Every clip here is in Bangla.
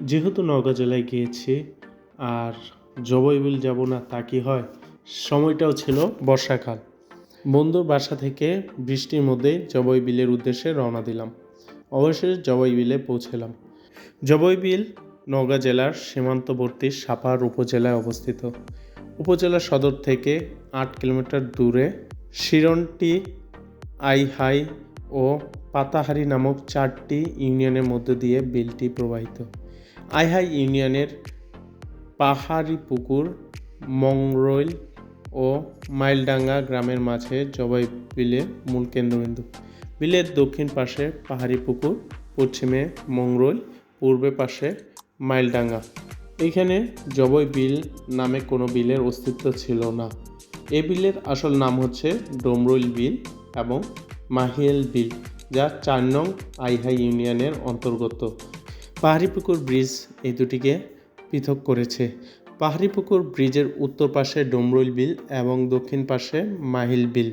যেহেতু নওগাঁ জেলায় গিয়েছি আর জবইবিল যাব না তা কি হয়? সময়টাও ছিল বর্ষাকাল। বন্ধুর বাসা থেকে বৃষ্টির মধ্যে জবইবিলের উদ্দেশ্যে রওনা দিলাম। অবশেষে জবইবিলে পৌঁছলাম। জবইবিল নওগাঁ জেলার সীমান্তবর্তী সাপার উপজেলায় অবস্থিত। উপজেলা সদর থেকে আট কিলোমিটার দূরে শিরনটি আইহাই ও পাতাহারি নামক চারটি ইউনিয়নের মধ্য দিয়ে বিলটি প্রবাহিত। আইহাই ইউনিয়নের পাহাড়ি পুকুর মংরৈল ও মাইলডাঙ্গা গ্রামের মাঝে জবাই বিলে মূল কেন্দ্রবিন্দু। বিলের দক্ষিণ পাশে পাহাড়ি পুকুর, পশ্চিমে মংরৈল পূর্বে পাশে মাইলডাঙ্গা। এইখানে জবই বিল নামে কোনো বিলের অস্তিত্ব ছিল না। এ বিলের আসল নাম হচ্ছে ডোমরইল বিল এবং মাহিয়েল বিল, যা চার নং আইহাই ইউনিয়নের অন্তর্গত। পাহাড়ি পুকুর ব্রিজ এই দুটিকে পৃথক করেছে। পাহাড়ি পুকুর ব্রিজের উত্তর পাশে ডোমরুল বিল এবং দক্ষিণ পাশে মাহিল বিল।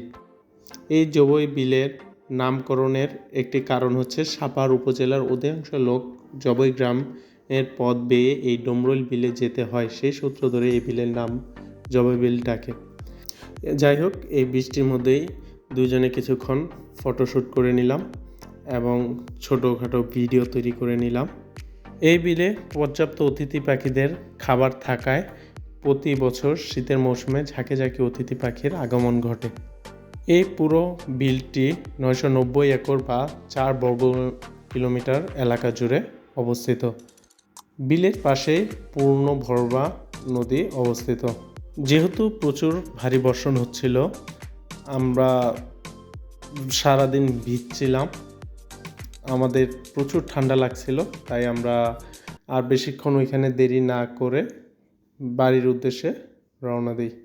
এই জবই বিলের নামকরণের একটি কারণ হচ্ছে সাপার উপজেলার অধিকাংশ লোক জবই গ্রাম এর পথ বেয়ে এই ডোমরুল বিলে যেতে হয়, সেই সূত্র ধরে এই বিলের নাম জবই বিল ডাকে। যাই হোক, এই বৃষ্টির মধ্যেই দুজনে কিছুক্ষণ ফটোশ্যুট করে নিলাম এবং ছোটোখাটো ভিডিও তৈরি করে নিলাম। এই বিলে পর্যাপ্ত অতিথি পাখিদের খাবার থাকায় প্রতি বছর শীতের মৌসুমে ঝাঁকে ঝাঁকে অতিথি পাখির আগমন ঘটে। এই পুরো বিলটি নয়শো নব্বই একর বা চার বর্গ কিলোমিটার এলাকা জুড়ে অবস্থিত। বিলের পাশে পূর্ণ ভরবা নদী অবস্থিত। যেহেতু প্রচুর ভারী বর্ষণ হচ্ছিল, আমরা সারাদিন ভিজছিলাম। আমাদের প্রচুর ঠান্ডা লাগছিল, তাই আমরা আর বেশিক্ষণ ওইখানে দেরি না করে বাড়ির উদ্দেশ্যে রওনা দিই।